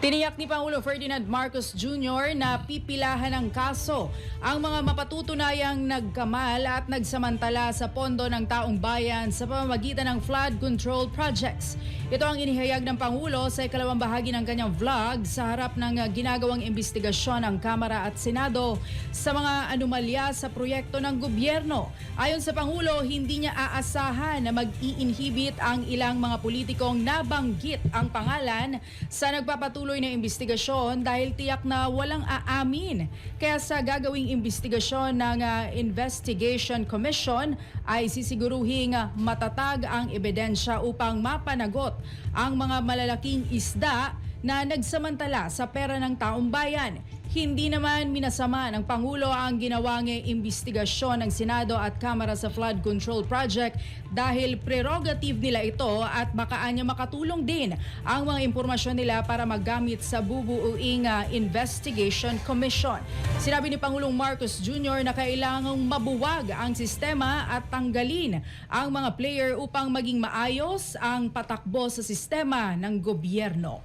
Tiniyak ni Pangulo Ferdinand Marcos Jr. na pipilahan ng kaso ang mga mapatutunayang nagkamal at nagsamantala sa pondo ng taong bayan sa pamamagitan ng flood control projects. Ito ang inihayag ng Pangulo sa ikalawang bahagi ng kanyang vlog sa harap ng uh, ginagawang investigasyon ng Kamara at Senado sa mga anomalya sa proyekto ng gobyerno. Ayon sa Pangulo, hindi niya aasahan na mag-i-inhibit ang ilang mga politikong nabanggit ang pangalan sa nagpapatuloy na investigasyon dahil tiyak na walang aamin. Kaya sa gagawing investigasyon ng uh, Investigation Commission ay sisiguruhing uh, matatag ang ebidensya upang mapanagot ang mga malalaking isda na nagsamantala sa pera ng taong bayan. Hindi naman minasama ng Pangulo ang ginawang investigasyon ng Senado at Kamara sa Flood Control Project dahil prerogative nila ito at baka anya makatulong din ang mga impormasyon nila para magamit sa bubuuing uh, Investigation Commission. Sinabi ni Pangulong Marcos Jr. na kailangang mabuwag ang sistema at tanggalin ang mga player upang maging maayos ang patakbo sa sistema ng gobyerno.